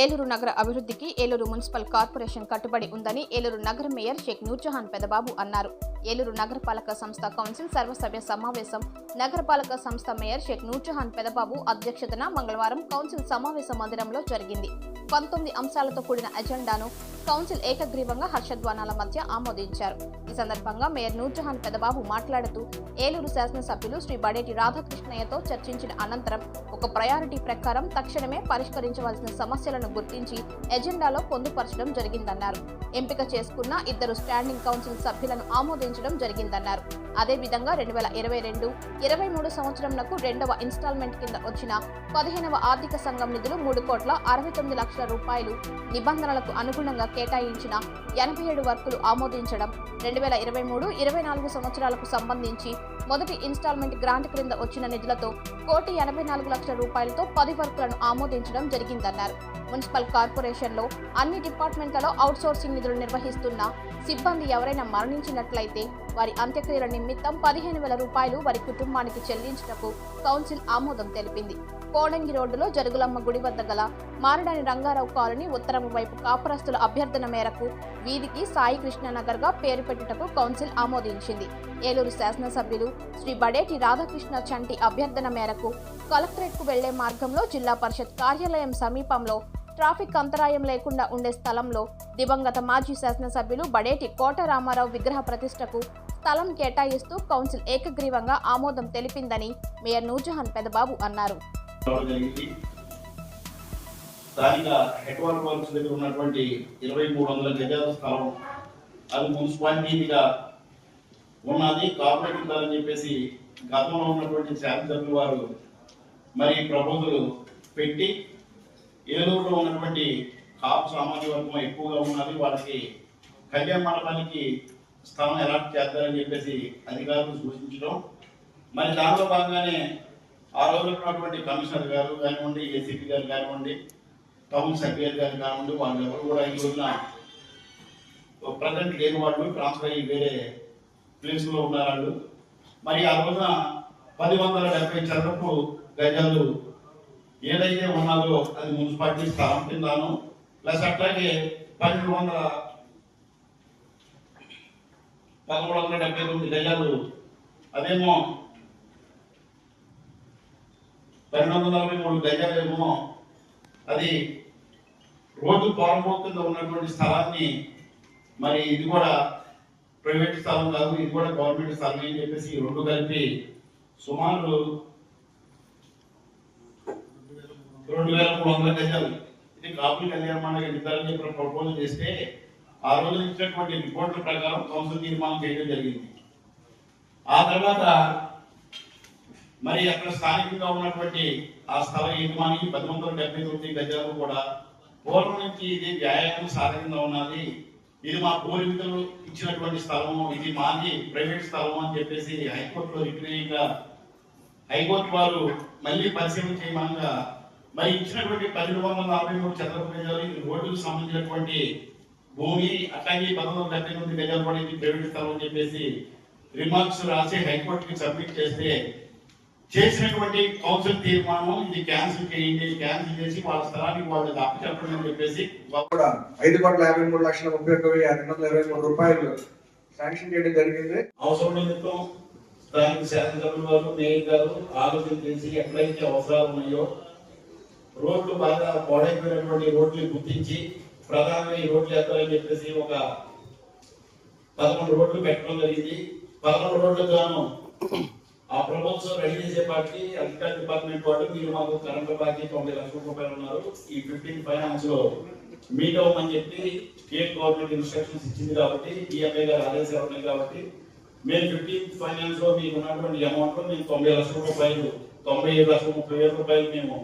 ఏలూరు నగర అభివృద్ధికి Eluru municipal corporation కట్టుబడి ఉందని ఏలూరు నగర మేయర్ షేక్ నూర్జహాన్ పెదబాబు అన్నారు. ఏలూరు నగరపాలక సంస్థ కౌన్సిల్ సర్వసభ్య సమావేశం. నగరపాలక సంస్థ మేయర్ షేక్ నూర్జహాన్ పెదబాబు అధ్యక్షతన మంగళవారం కౌన్సిల్ సమావేశ మందిరంలో జరిగింది. పంతొమ్మిది అంశాలతో కూడిన ఎజెండాను కౌన్సిల్ ఏకగ్రీవంగా హర్షధ్వానాల మధ్య ఆమోదించారు. ఈ సందర్భంగా మేయర్ నూర్జహాన్ పెదబాబు మాట్లాడుతూ ఏలూరు శాసనసభ్యులు శ్రీ బడేటి రాధాకృష్ణయ్యతో చర్చించిన అనంతరం ఒక ప్రయారిటీ ప్రకారం తక్షణమే పరిష్కరించవలసిన సమస్యలను గుర్తించి ఎజెండాలో పొందుపరచడం జరిగిందన్నారు. ఎంపిక చేసుకున్న ఇద్దరు స్టాండింగ్ కౌన్సిల్ సభ్యులను ఆమోదించారు ఆమోదించడం జరిగిందన్నారు. అదేవిధంగా రెండు వేల ఇరవై రెండు ఇరవై మూడు సంవత్సరంలకు రెండవ ఇన్స్టాల్మెంట్ కింద వచ్చిన పదిహేనవ ఆర్థిక సంఘం నిధులు మూడు కోట్ల అరవై తొమ్మిది లక్షల రూపాయలు. నిబంధనలకు అనుగుణంగా కేటాయించిన ఎనభై ఏడు వర్కులు ఆమోదించడం రెండు వేల ఇరవై మూడు ఇరవై నాలుగు సంవత్సరాలకు సంబంధించి మొదటి ఇన్స్టాల్మెంట్ గ్రాంట్ క్రింద వచ్చిన నిధులతో కోటి ఎనభై నాలుగు లక్షల రూపాయలతో పది వర్కులను ఆమోదించడం జరిగిందన్నారు. మున్సిపల్ కార్పొరేషన్లో అన్ని డిపార్ట్మెంట్లలో అవుట్సోర్సింగ్ నిధులు నిర్వహిస్తున్న సిబ్బంది ఎవరైనా మరణించినట్లయితే వారి అంత్యక్రియల నిమిత్తం పదిహేను వేల రూపాయలు వారి కుటుంబానికి చెల్లించుటకు కౌన్సిల్ ఆమోదం తెలిపింది. కోడంగి రోడ్డులో జరుగులమ్మ గుడి వద్ద గల మారడాని రంగారావు కాలనీ ఉత్తరం వైపు కాపురస్తుల అభ్యర్థన మేరకు వీధికి సాయి కృష్ణనగర్గా పేరు పెట్టుటకు కౌన్సిల్ ఆమోదించింది. ఏలూరు శాసనసభ్యులు శ్రీ బడేటి రాధాకృష్ణ చంటి అభ్యర్థన మేరకు కలెక్టరేట్కు వెళ్ళే మార్గంలో జిల్లా పరిషత్ కార్యాలయం సమీపంలో ట్రాఫిక్ అంతరాయం లేకుండా ఉండే స్థలంలో దివంగత మాజీ శాసనసభ్యులు బడేటి కోట రామారావు విగ్రహ ప్రతిష్టకు స్థలం కేటాయిస్తూ కౌన్సిల్ ఏకగ్రీవంగా ఆమోదం తెలిపిందని మేయర్ నూజహాన్ పెదబాబు అన్నారు. స్థానిక హెడ్ వాటర్ దగ్గర ఉన్నటువంటి ఇరవై మూడు వందల గజాల స్థలం అది మున్సిపాలిటీగా ఉన్నది. కార్పొరేట్ ఉండాలని చెప్పేసి గతంలో ఉన్నటువంటి శాసనసభ్యులు వారు మరి ప్రపోజల్ పెట్టి ఏలూరులో ఉన్నటువంటి కాపు సామాజిక వర్గం ఎక్కువగా ఉన్నది. వాళ్ళకి కళ్యాణ మండపానికి స్థలం అలాట్ చేద్దారని చెప్పేసి అధికారులు సూచించడం. మరి దానిలో భాగంగానే ఆ రోజున ఉన్నటువంటి కమిషనర్ గారు కానివ్వండి ఏసీపీ గారు కానివ్వండి టౌన్ సెక్రటరీ గారు కానివ్వండి వాళ్ళు ఎవరు కూడా ఈ రోజున ప్రజెంట్ లేని వాళ్ళు ట్రాన్స్ఫర్ అయ్యి వేరే ప్లేస్లో ఉన్నారు వాళ్ళు. మరి ఆ రోజున పది వందల డెబ్బై చదరపు గజాలు ఏదైతే ఉన్నదో అది మున్సిపాలిటీ స్థలం కిందను ప్లస్ అట్లాగే పన్నెండు వందల పదమూడు వందల డెబ్బై తొమ్మిది గజాలు అదేమో పన్నెండు వందల నలభై మూడు గజాలేమో అది రోడ్డు పాలమో కింద ఉన్నటువంటి స్థలాన్ని మరి ఇది కూడా ప్రైవేట్ స్థలం కాదు ఇది కూడా గవర్నమెంట్ స్థలం అని చెప్పేసి రెండు కలిపి సుమారు రెండు వేల మూడు వందల గజాలు ఇది కాపుల కళ్యాణ మండలి నిర్ధారణ చెప్పిన ప్రపోజల్ చేస్తే ఆ రోజు ఇచ్చినటువంటి రిపోర్ట్ల ప్రకారం కౌన్సిల్ తీర్మానం చేయడం జరిగింది. ఆ తర్వాత మరి అక్కడ స్థానికంగా ఉన్నటువంటి ఆ స్థల యజమానికి పది వందల డెబ్బై తొమ్మిది గజాలు కూడా పూర్వం నుంచి ఇది వ్యాయామం సాధకంగా ఉన్నది. ఇది మా పూర్వీకులు ఇచ్చినటువంటి స్థలము. ఇది మాది ప్రైవేట్ స్థలం అని చెప్పేసి హైకోర్టులో రిక్రీయంగా హైకోర్టు వారు మళ్ళీ పరిశీలన చేయమనగా మరి ఇచ్చినటువంటి పన్నెండు వందల నలభై మూడు చదరపు గజాలు ఇది రోడ్డుకు సంబంధించినటువంటి భూమి అట్లాగే వందల డెబ్బై తొమ్మిది గజాలు కూడా ఇది అని చెప్పేసి రిమార్క్స్ రాసి హైకోర్టుకి సబ్మిట్ చేస్తే చేసినటువంటి కౌన్సిల్ తీర్మానం ఇది క్యాన్సిల్ చేయండి క్యాన్సిల్ చేసి వాళ్ళ స్థలానికి వాళ్ళకి అప్పచెప్పండి అని చెప్పేసి కూడా ఐదు కోట్ల యాభై మూడు లక్షల ముప్పై ఒక్క వెయ్యి రెండు వందల ఇరవై మూడు రూపాయలు శాంక్షన్ చేయడం జరిగింది. అవసరం నిమిత్తం స్థానిక శాసనసభ్యుల వారు మేయర్ గారు ఆలోచన చేసి ఎక్కడైతే అవసరాలు ఉన్నాయో రోడ్లు బాగా పాడైపోయినటువంటి రోడ్లు గుర్తించి ప్రధానంగా ఈ రోడ్లు ఎత్తాలని చెప్పేసి ఒక పదకొండు రోడ్లు పెట్టడం జరిగింది. పదకొండు రోడ్లు గాను ఆ ప్రభుత్వం రెడీ చేసే పార్టీ అధికార డిపార్ట్మెంట్ వాళ్ళు మీరు మాకు కరెంటు బాకీ తొంభై లక్షల రూపాయలు ఉన్నారు. ఈ ఫిఫ్టీన్ ఫైనాన్స్లో మీట్ అవ్వమని చెప్పి స్టేట్ గవర్నమెంట్ ఇన్స్ట్రక్షన్స్ ఇచ్చింది కాబట్టి ఈఎంఐ గారు ఆదేశాలు ఉన్నాయి కాబట్టి మేము ఫిఫ్టీన్ ఫైనాన్స్లో మీకు ఉన్నటువంటి అమౌంట్లో మేము తొంభై లక్షల రూపాయలు తొంభై ఐదు లక్షల ముప్పై వేల రూపాయలు మేము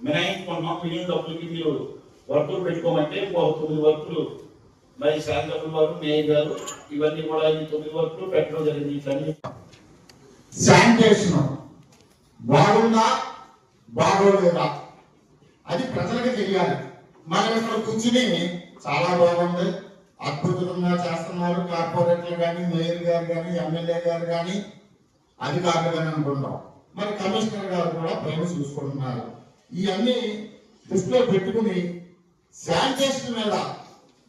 మినహాయించుకున్నాం మిగిలిన డబ్బులకి మీరు వర్కులు పెట్టుకోమంటే తొమ్మిది వర్కులు మరి శాంతపుల వారు మేయర్ గారు ఇవన్నీ కూడా ఈ తొమ్మిది వర్కులు పెట్టడం జరిగింది శానిటేషన్. బాగుందా? బాగోలేదా? అది ప్రజలకు తెలియాలి. మనం ఇక్కడ కూర్చుని చాలా బాగుంది. అద్భుతంగా చేస్తున్నారు కార్పొరేటర్లు కానీ మేయర్ గారు కానీ ఎమ్మెల్యే గారు కానీ. అధికారులు కానీ అనుకుంటాం. మరి కమిషనర్ గారు కూడా పైన చూసుకుంటున్నారు. ఇవన్నీ దృష్టిలో పెట్టుకుని శానిటేషన్ మీద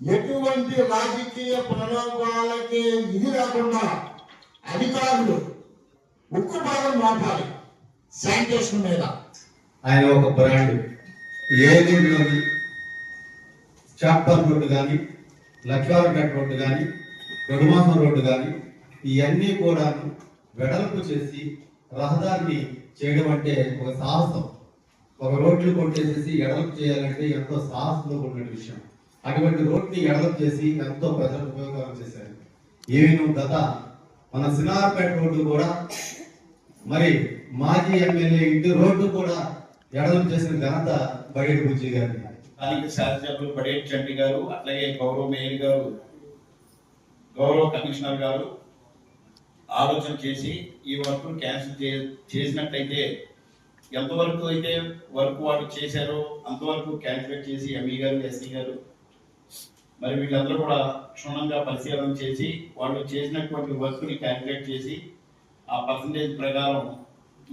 ఎటువంటి రాజకీయ ప్రలోభాలకి ఇది రాకుండా అధికారులు ఉక్కు భాగం మాట్లాడి శానిటేషన్ మీద. ఆయన ఒక బ్రాండ్. ఏలూరులోని చాప్టర్ రోడ్డు కానీ లక్ష్మారపేట రోడ్డు కానీ గడుమాసం రోడ్డు కానీ ఇవన్నీ కూడా వెడల్పు చేసి రహదారిని చేయడం అంటే ఒక సాహసం. ఒక రోడ్లు కొట్టేసేసి ఎడలప్ చేయాలంటే ఎంతో సాహసంలో కూడిన విషయం. అటువంటి రోడ్ని ఎడలప్ చేసి ఎంతో ప్రజలకు ఉపయోగకరం చేశారు. ఏమి గత మన సినార్పేట రోడ్డు కూడా మరి మాజీ ఎమ్మెల్యే ఇంటి రోడ్డు కూడా ఎడలం చేసిన ఘనత బడేటి బుజ్జి గారు స్థానిక శాసనసభ్యులు బడేటి చంటి గారు అట్లాగే గౌరవ మేయర్ గారు గౌరవ కమిషనర్ గారు ఆలోచన చేసి ఈ వర్క్ క్యాన్సిల్ చే చేసినట్లయితే ఎంతవరకు అయితే వర్క్ వాళ్ళు చేశారో అంతవరకు క్యాల్కులేట్ చేసి ఎంఈ గారు ఎస్సీ గారు మరి వీళ్ళందరూ కూడా క్షుణ్ణంగా పరిశీలన చేసి వాళ్ళు చేసినటువంటి వర్క్ని క్యాల్కులేట్ చేసి ఆ పర్సంటేజ్ ప్రకారం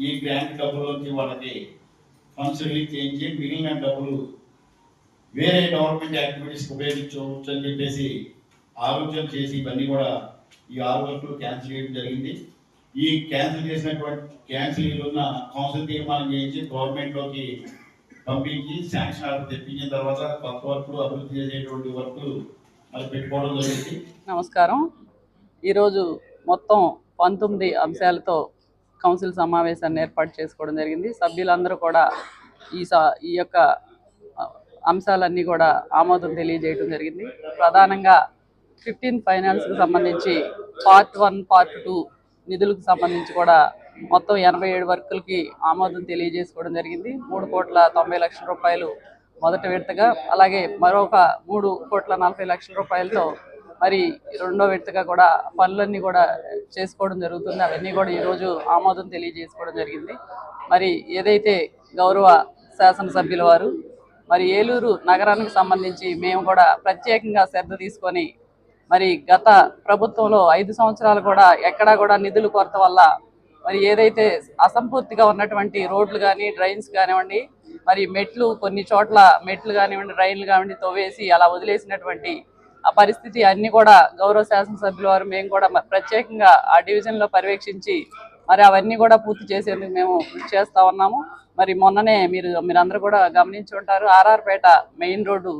ఈ గ్రాంట్ డబ్బులోంచి వాళ్ళకి ఫండ్స్ రిలీజ్ చేయించి మిగిలిన డబ్బులు వేరే గవర్నమెంట్ యాక్టివిటీస్ ఉపయోగించవచ్చు అని చెప్పేసి ఆలోచన చేసి ఇవన్నీ కూడా ఈ ఆరు వర్క్లు క్యాన్సిల్ చేయడం జరిగింది. ఈ క్యాన్సిల్ చేసినటువంటి క్యాన్సిల్ ఉన్న కౌన్సిల్ తీర్మానం చేయించి గవర్నమెంట్లోకి పంపించి శాంక్షన్ ఆర్డర్ తెప్పించిన తర్వాత కొత్త వర్క్లు అభివృద్ధి చేసేటువంటి వర్క్లు మరి పెట్టుకోవడం జరిగింది. నమస్కారం. ఈరోజు మొత్తం పంతొమ్మిది అంశాలతో కౌన్సిల్ సమావేశాన్ని ఏర్పాటు చేసుకోవడం జరిగింది. సభ్యులందరూ కూడా ఈ స ఈ యొక్క అంశాలన్నీ కూడా ఆమోదం తెలియజేయడం జరిగింది. ప్రధానంగా ఫిఫ్టీన్ ఫైనాన్స్కి సంబంధించి పార్ట్ వన్ పార్ట్ టూ నిధులకు సంబంధించి కూడా మొత్తం ఎనభై ఏడు వర్కులకి ఆమోదం తెలియజేసుకోవడం జరిగింది. మూడు కోట్ల తొంభై లక్షల రూపాయలు మొదటి విడతగా అలాగే మరొక మూడు కోట్ల నలభై లక్షల రూపాయలతో మరి రెండో విడతగా కూడా పనులన్నీ కూడా చేసుకోవడం జరుగుతుంది. అవన్నీ కూడా ఈరోజు ఆమోదం తెలియజేసుకోవడం జరిగింది. మరి ఏదైతే గౌరవ శాసనసభ్యుల వారు మరి ఏలూరు నగరానికి సంబంధించి మేము కూడా ప్రత్యేకంగా శ్రద్ధ తీసుకొని మరి గత ప్రభుత్వంలో ఐదు సంవత్సరాలు కూడా ఎక్కడా కూడా నిధుల కొరత వల్ల మరి ఏదైతే అసంపూర్తిగా ఉన్నటువంటి రోడ్లు కానీ డ్రైన్స్ కానివ్వండి మరి మెట్లు కొన్ని చోట్ల మెట్లు కానివ్వండి డ్రైన్లు కానివ్వండి తవ్వేసి అలా వదిలేసినటువంటి ఆ పరిస్థితి అన్ని కూడా గౌరవ శాసనసభ్యుల వారు మేము కూడా ప్రత్యేకంగా ఆ డివిజన్లో పర్యవేక్షించి మరి అవన్నీ కూడా పూర్తి చేసేందుకు మేము కృషి చేస్తా ఉన్నాము. మరి మొన్ననే మీరు మీరందరూ కూడా గమనించి ఉంటారు. ఆర్ఆర్పేట మెయిన్ రోడ్డు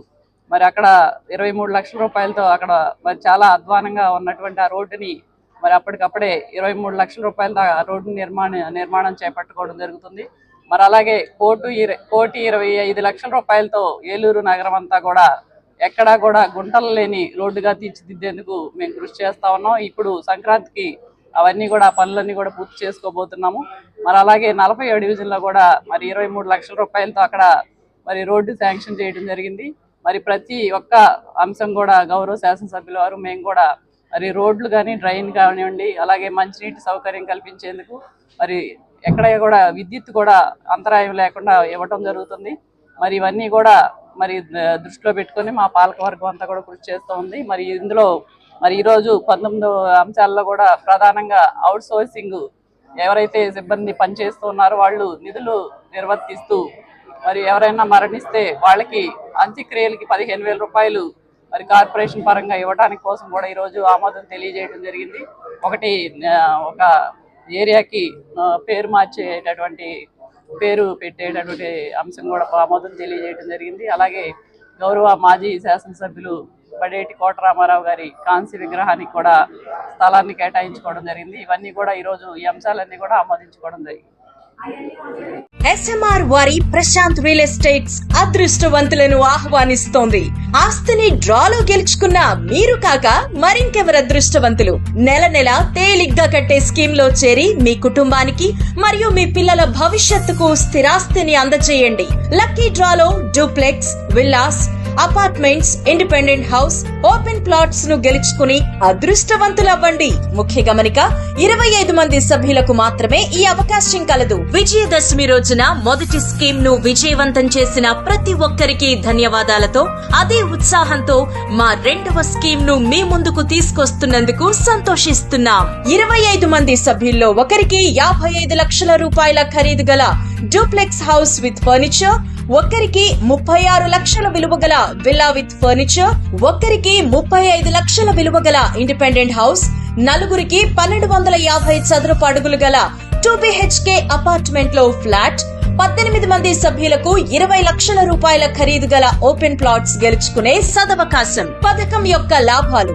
మరి అక్కడ ఇరవై మూడు లక్షల రూపాయలతో అక్కడ మరి చాలా అధ్వానంగా ఉన్నటువంటి ఆ రోడ్డుని మరి అప్పటికప్పుడే ఇరవై మూడు లక్షల రూపాయలతో ఆ రోడ్డు నిర్మాణ నిర్మాణం చేపట్టుకోవడం జరుగుతుంది. మరి అలాగే కోటు కోటి ఇరవై ఐదు లక్షల రూపాయలతో ఏలూరు నగరం అంతా కూడా ఎక్కడా కూడా గుంటలు లేని రోడ్డుగా తీర్చిదిద్దేందుకు మేము కృషి చేస్తా ఉన్నాం. ఇప్పుడు సంక్రాంతికి అవన్నీ కూడా పనులన్నీ కూడా పూర్తి చేసుకోబోతున్నాము. మరి అలాగే నలభై ఏడు డివిజన్లో కూడా మరి ఇరవై మూడు లక్షల రూపాయలతో అక్కడ మరి రోడ్డు శాంక్షన్ చేయడం జరిగింది. మరి ప్రతి ఒక్క అంశం కూడా గౌరవ శాసనసభ్యుల వారు మేము కూడా మరి రోడ్లు కానీ డ్రైన్ కానివ్వండి అలాగే మంచినీటి సౌకర్యం కల్పించేందుకు మరి ఎక్కడ కూడా విద్యుత్ కూడా అంతరాయం లేకుండా ఇవ్వటం జరుగుతుంది. మరి ఇవన్నీ కూడా మరి ద- దృష్టిలో పెట్టుకొని మా పాలకవర్గం అంతా కూడా కృషి చేస్తూ ఉంది. మరి ఇందులో మరి ఈరోజు పంతొమ్మిదో అంశాల్లో కూడా ప్రధానంగా అవుట్ సోర్సింగ్ ఎవరైతే సిబ్బంది పనిచేస్తూ ఉన్నారో వాళ్ళు నిధులు నిర్వర్తిస్తూ మరి ఎవరైనా మరణిస్తే వాళ్ళకి అంత్యక్రియలకి పదిహేను వేల రూపాయలు మరి కార్పొరేషన్ పరంగా ఇవ్వడానికి కోసం కూడా ఈరోజు ఆమోదం తెలియజేయడం జరిగింది. ఒకటి ఒక ఏరియాకి పేరు మార్చేటటువంటి పేరు పెట్టేటటువంటి అంశం కూడా ఆమోదం తెలియజేయడం జరిగింది. అలాగే గౌరవ మాజీ శాసనసభ్యులు బడేటి కోటరామారావు గారి కాంస్య విగ్రహానికి కూడా స్థలాన్ని కేటాయించుకోవడం జరిగింది. ఇవన్నీ కూడా ఈరోజు ఈ అంశాలన్నీ కూడా ఆమోదించుకోవడం జరిగింది. ఎస్ఎంఆర్ వారి ప్రశాంత్ రియల్ ఎస్టేట్స్ అదృష్టవంతులను ఆహ్వానిస్తోంది. ఆస్తిని డ్రాలో గెలుచుకున్న మీరు కాక మరింకెవరు అదృష్టవంతులు? నెల నెల తేలిగ్గా కట్టే స్కీమ్లో చేరి మీ కుటుంబానికి మరియు మీ పిల్లల భవిష్యత్తుకు స్థిరాస్తిని అందజేయండి. లక్కీ డ్రాలో duplex villas apartments independent house open ప్లాట్స్ను గెలుచుకుని అదృష్టవంతులవ్వండి. ముఖ్య గమనిక ఇరవై ఐదు మంది సభ్యులకు మాత్రమే ఈ అవకాశం కలదు. విజయదశమి రోజున మొదటి స్కీమ్ను విజయవంతం చేసిన ప్రతి ఒక్కరికి ధన్యవాదాలతో అదే ఉత్సాహంతో మా రెండవ స్కీమ్ను మీ ముందుకు తీసుకొస్తున్నందుకు సంతోషిస్తున్నాం. ఇరవై ఐదు మంది సభ్యుల్లో ఒకరికి యాభై ఐదు లక్షల రూపాయల ఖరీదు గల డూప్లెక్స్ హౌస్ విత్ ఫర్నిచర్ ఒక్కరికి ముప్పై ఆరు లక్షల విలువ గల విల్లా విత్ ఫర్నిచర్ ఒక్కరికి ముప్పై ఐదు లక్షల విలువ గల ఇండిపెండెంట్ హౌస్ నలుగురికి పన్నెండు వందల యాభై చదరపు అడుగులు గల టూ బిహెచ్కే అపార్ట్మెంట్లో ఫ్లాట్ పద్దెనిమిది మంది సభ్యులకు ఇరవై లక్షల రూపాయల ఖరీదు గల ఓపెన్ ప్లాట్స్ గెలుచుకునే సదవకాశం. పథకం యొక్క లాభాలు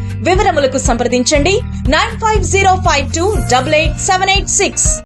వివరములకు సంప్రదించండి. Nine five zero five two double eight seven eight six.